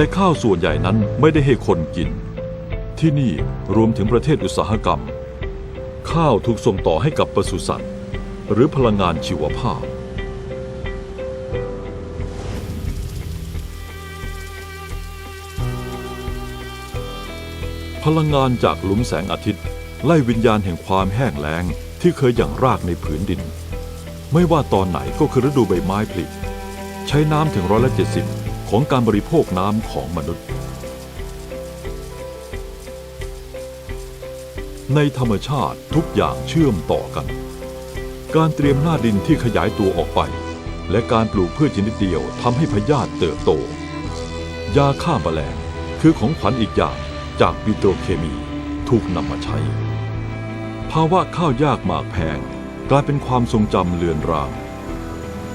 แต่ข้าวส่วนใหญ่นั้นไม่ได้ให้คนกิน ที่นี่รวมถึงประเทศอุตสาหกรรม ข้าวถูกส่งต่อให้กับปศุสัตว์ หรือพลังงานชีวภาพ พลังงานจากหลุมแสงอาทิตย์ ไล่วิญญาณแห่งความแห้งแล้งที่เคยอย่างรากในผืนดิน ไม่ว่าตอนไหนก็คือฤดูใบไม้ผลิใช้น้ำถึงร้อยละเจ็ดสิบ ของการบริโภคน้ำของมนุษย์ ในธรรมชาติทุกอย่างเชื่อมต่อกัน การเตรียมหน้าดินที่ขยายตัวออกไป และการปลูกพืชชนิดเดียวทำให้พยาธิเติบโต ยาฆ่าแมลงคือของขวัญอีกอย่างจากปิโตรเคมีถูกนำมาใช้ ภาวะข้าวยากหมากแพงกลายเป็นความทรงจำเลือนราง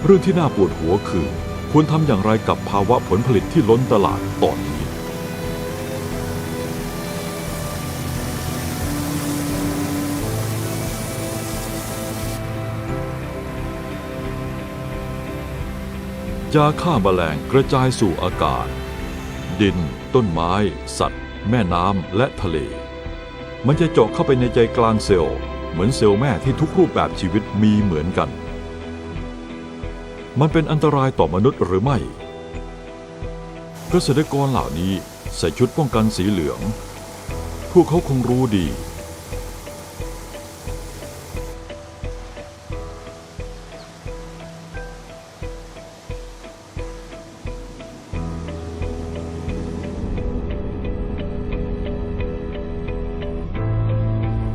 เรื่องที่น่าปวดหัวคือ ควรทำอย่างไรกับภาวะผลผลิตที่ล้นตลาดตอนนี้ ยาฆ่าแมลงกระจายสู่อากาศ ดิน ต้นไม้ สัตว์ แม่น้ำและทะเล มันจะเจาะเข้าไปในใจกลางเซลล์ เหมือนเซลล์แม่ที่ทุกรูปแบบชีวิตมีเหมือนกัน มันเป็นอันตรายต่อมนุษย์หรือไม่ เกษตรกรเหล่านี้ใส่ชุดป้องกันสีเหลือง พวกเขาคงรู้ดี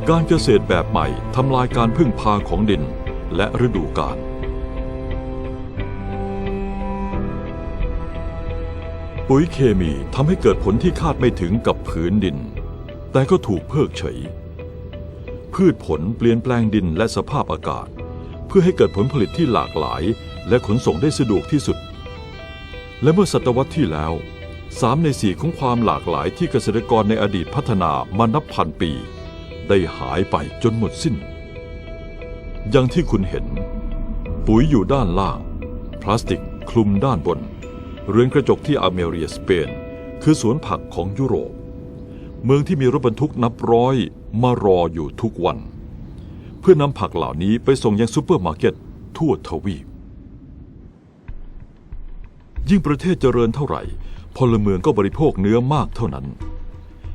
การเกษตรแบบใหม่ทำลายการพึ่งพาของดินและฤดูกาล ปุ๋ยเคมีทำให้เกิดผลที่คาดไม่ถึงกับผืนดิน แต่ก็ถูกเพิกเฉย พืชผลเปลี่ยนแปลงดินและสภาพอากาศ เพื่อให้เกิดผลผลิตที่หลากหลาย และขนส่งได้สะดวกที่สุด และเมื่อศตวรรษที่แล้วสามในสี่ของความหลากหลายที่เกษตรกรในอดีตพัฒนามานับพันปี ได้หายไปจนหมดสิ้น อย่างที่คุณเห็น ปุ๋ยอยู่ด้านล่าง พลาสติกคลุมด้านบน เรือนกระจกที่อเมริกาสเปน คือสวนผักของยุโรป เมืองที่มีรถบรรทุกนับร้อยมารออยู่ทุกวัน เพื่อนำผักเหล่านี้ไปส่งยังซูเปอร์มาร์เก็ตทั่วทวีป ยิ่งประเทศเจริญเท่าไหร่ พลเมืองก็บริโภคเนื้อมากเท่านั้น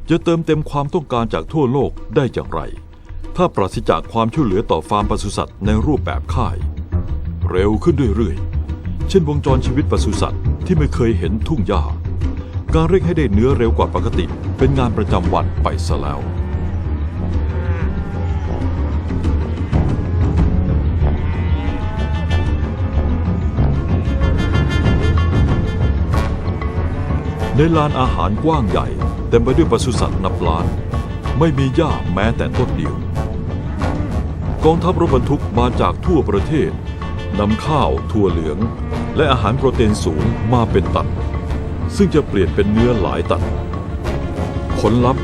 จะเติมเต็มความต้องการจากทั่วโลกได้อย่างไร ถ้าปราศจากความช่วยเหลือต่อฟาร์มปศุสัตว์ในรูปแบบค่าย เร็วขึ้นเรื่อยๆ เช่นวงจรชีวิตปศุสัตว์ ที่ไม่เคยเห็นทุ่งหญ้า การเร่งให้ได้เนื้อเร็วกว่าปกติ เป็นงานประจำวันไปซะแล้วในลานอาหารกว้างใหญ่เต็มไปด้วยปศุสัตว์นับล้าน ไม่มีหญ้าแม้แต่ต้นเดียว กองทัพรถบรรทุกมาจากทั่วประเทศนำข้าวถั่วเหลือง และอาหารโปรตีนสูงมาเป็นตันซึ่งจะเปลี่ยนเป็นเนื้อหลายตันผลลัพธ์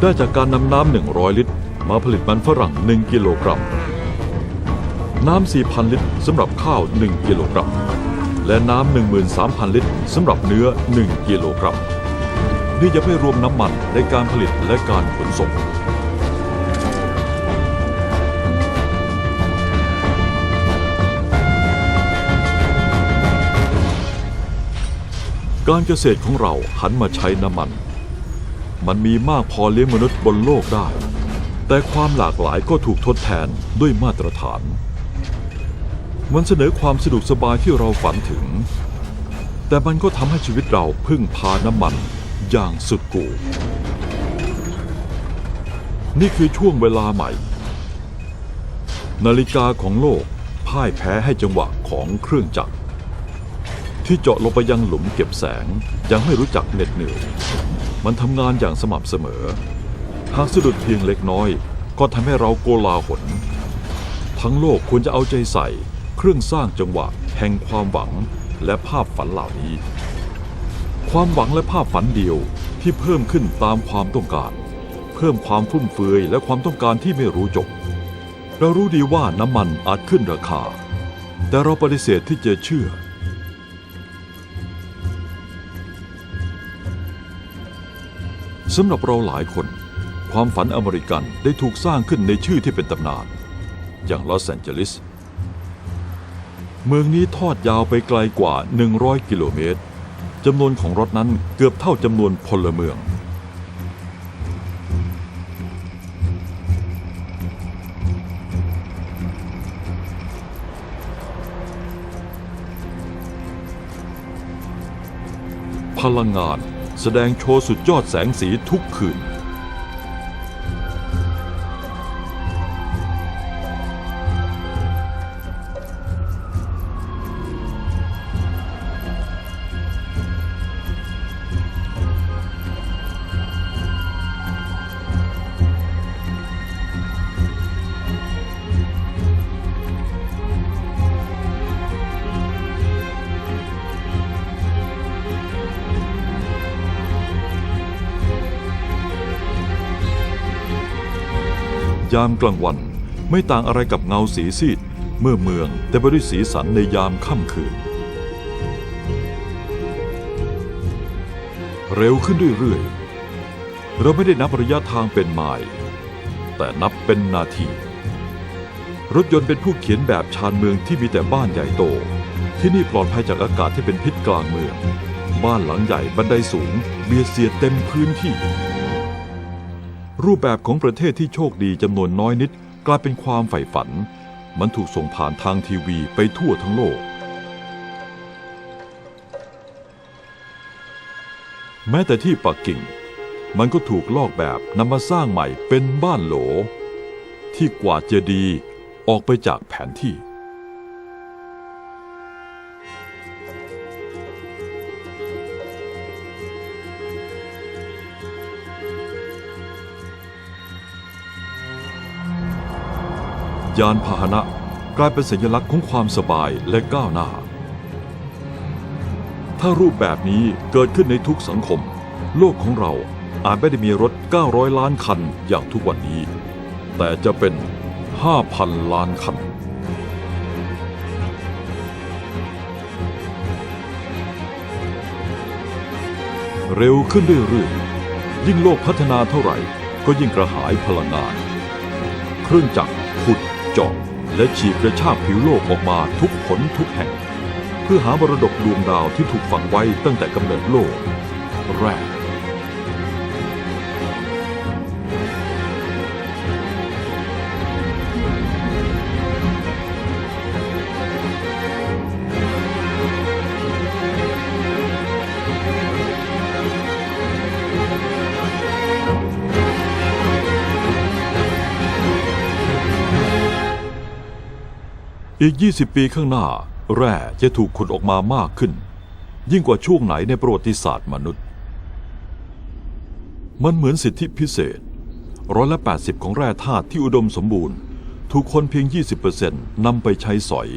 ได้จากการนำน้ำ 100 ลิตร มาผลิตมันฝรั่ง 1 กิโลกรัม น้ำ 4,000 ลิตรสำหรับข้าว 1 กิโลกรัม และน้ำ 13,000 ลิตรสำหรับเนื้อ 1 กิโลกรัม นี่จะไม่รวมน้ำมันในการผลิตและการขนส่ง การเกษตรของเราหันมาใช้น้ำมัน มันมีมากพอเลี้ยงมนุษย์บนโลกได้ แต่ความหลากหลายก็ถูกทดแทนด้วยมาตรฐาน มันเสนอความสะดวกสบายที่เราฝันถึง แต่มันก็ทำให้ชีวิตเราพึ่งพาน้ำมันอย่างสุดกู่นี่คือช่วงเวลาใหม่ นาฬิกาของโลกพ่ายแพ้ให้จังหวะของเครื่องจักร ที่เจาะลงไปยังหลุมเก็บแสงยังไม่รู้จักเหน็ดเหนื่อย มันทำงานอย่างสม่ำเสมอ หากสะดุดเพียงเล็กน้อย ก็ทำให้เราโกลาหล ทั้งโลกควรจะเอาใจใส่ เครื่องสร้างจังหวะ แห่งความหวังและภาพฝันเหล่านี้ ความหวังและภาพฝันเดียวที่เพิ่มขึ้นตามความต้องการ เพิ่มความฟุ่มเฟือยและความต้องการที่ไม่รู้จบ เรารู้ดีว่าน้ำมันอาจขึ้นราคา แต่เราปฏิเสธที่จะเชื่อ สำหรับเราหลายคน ความฝันอเมริกันได้ถูกสร้างขึ้นในชื่อที่เป็นตำนาน อย่างลอสแอนเจลิส เมืองนี้ทอดยาวไปไกลกว่า 100 กิโลเมตรจำนวนของรถนั้นเกือบเท่าจำนวนพลเมือง พลังงาน แสดงโชว์สุดยอดแสงสีทุกคืน ยามกลางวัน ไม่ต่างอะไรกับเงาสีซีด เมื่อเมืองเต็มไปด้วยสีสันในยามค่ำคืน เร็วขึ้นเรื่อยๆ เราไม่ได้นับระยะทางเป็นไมล์แต่นับเป็นนาที รถยนต์เป็นผู้เขียนแบบชานเมืองที่มีแต่บ้านใหญ่โต ที่นี่ปลอดภัยจากอากาศที่เป็นพิษกลางเมือง บ้านหลังใหญ่บันไดสูง เบียดเสียดเต็มพื้นที่ รูปแบบของประเทศที่โชคดีจำนวนน้อยนิด กลายเป็นความใฝ่ฝัน มันถูกส่งผ่านทางทีวีไปทั่วทั้งโลก แม้แต่ที่ปักกิ่ง มันก็ถูกลอกแบบนำมาสร้างใหม่เป็นบ้านโหล ที่กว่าดเจดีย์ออกไปจากแผนที่ ยานพาหนะกลายเป็นสัญลักษณ์ของความสบายและก้าวหน้า ถ้ารูปแบบนี้เกิดขึ้นในทุกสังคม โลกของเราอาจไม่ได้มีรถ 900 ล้านคันอย่างทุกวันนี้ แต่จะเป็น 5,000 ล้านคัน เร็วขึ้นเรื่อยๆ ยิ่งโลกพัฒนาเท่าไหร่ ก็ยิ่งกระหายพลังงาน เครื่องจักร จาะและฉีกกระชากผิวโลกออกมาทุกผลทุกแห่ง เพื่อหามรดกดวงดาวที่ถูกฝังไว้ตั้งแต่กำเนิดโลก แรก อีก 20 ปีข้างหน้า แร่จะถูกขุดออกมามากขึ้น ยิ่งกว่าช่วงไหนในประวัติศาสตร์มนุษย์ มันเหมือนสิทธิพิเศษร้อยละ80 ของแร่ธาตุที่อุดมสมบูรณ์ ถูกคนเพียง 20%นำไปใช้สอย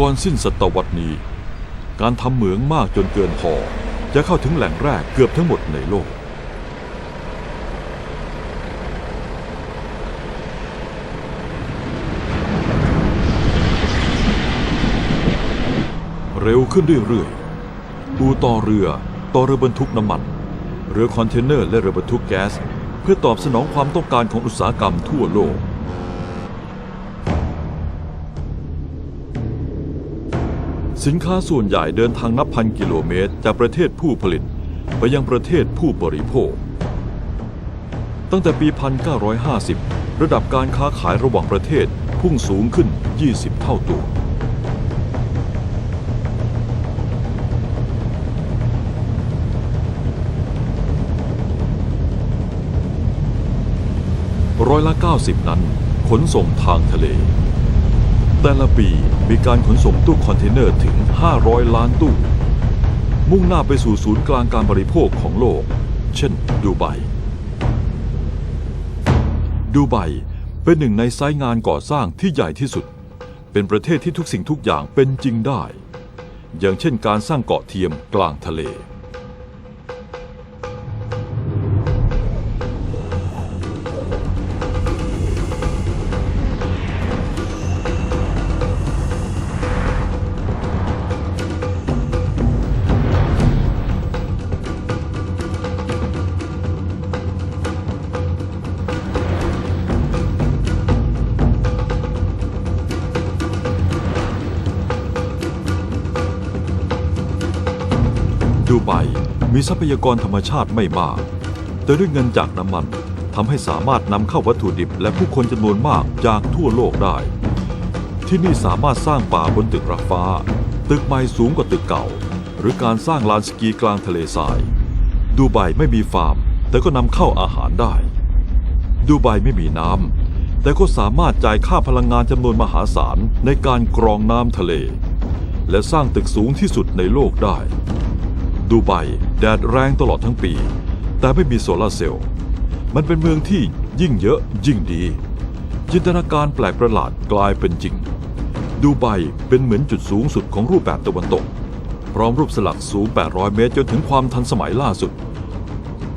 ก่อนสิ้นศตวรรษนี้ การทำเหมืองมากจนเกินพอ จะเข้าถึงแหล่งแรกเกือบทั้งหมดในโลก เร็วขึ้นเรื่อยๆอูต่อเรือต่อเรือบรรทุกน้ำมัน เรือคอนเทนเนอร์และเรือบรรทุกแก๊ส เพื่อตอบสนองความต้องการของอุตสาหกรรมทั่วโลก สินค้าส่วนใหญ่เดินทางนับพันกิโลเมตร จากประเทศผู้ผลิต ไปยังประเทศผู้บริโภค ตั้งแต่ปี 1950 ระดับการค้าขายระหว่างประเทศพุ่งสูงขึ้น 20 เท่าตัว ร้อยละ 90 นั้นขนส่งทางทะเล แต่ละปีมีการขนส่งตู้คอนเทนเนอร์ถึง 500 ล้านตู้ มุ่งหน้าไปสู่ศูนย์กลางการบริโภคของโลก เช่น ดูไบ ดูไบเป็นหนึ่งในไซต์งานก่อสร้างที่ใหญ่ที่สุด เป็นประเทศที่ทุกสิ่งทุกอย่างเป็นจริงได้ อย่างเช่นการสร้างเกาะเทียมกลางทะเล มีทรัพยากรธรรมชาติไม่มาก แต่ด้วยเงินจากน้ำมันทำให้สามารถนำเข้าวัตถุดิบและผู้คนจำนวนมากจากทั่วโลกได้ ที่นี่สามารถสร้างป่าบนตึกระฟ้า ตึกใหม่สูงกว่าตึกเก่า หรือการสร้างลานสกีกลางทะเลทราย ดูไบไม่มีฟาร์ม แต่ก็นำเข้าอาหารได้ ดูไบไม่มีน้ำแต่ก็สามารถจ่ายค่าพลังงานจำนวนมหาศาลในการกรองน้ำทะเล และสร้างตึกสูงที่สุดในโลกได้ ดูไบแดดแรงตลอดทั้งปี แต่ไม่มีโซลาร์เซลล์ มันเป็นเมืองที่ยิ่งเยอะยิ่งดี จินตนาการแปลกประหลาดกลายเป็นจริง ดูไบเป็นเหมือนจุดสูงสุดของรูปแบบตะวันตก พร้อมรูปสลักสูง 800 เมตรจนถึงความทันสมัยล่าสุด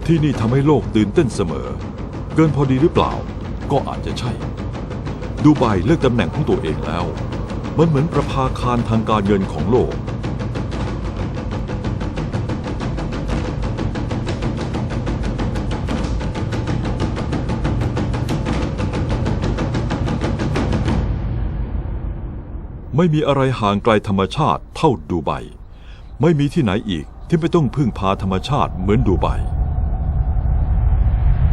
ที่นี่ทำให้โลกตื่นเต้นเสมอ เกินพอดีหรือเปล่า ก็อาจจะใช่ ดูไบเลือกตำแหน่งของตัวเองแล้ว มันเหมือนประภาคารทางการเงินของโลก ไม่มีอะไรห่างไกลธรรมชาติเท่าดูไบ ไม่มีที่ไหนอีกที่ไม่ต้องพึ่งพาธรรมชาติเหมือนดูไบ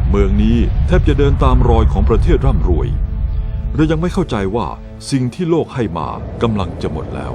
เมืองนี้แทบจะเดินตามรอยของประเทศร่ำรวย เรายังไม่เข้าใจว่าสิ่งที่โลกให้มากำลังจะหมดแล้ว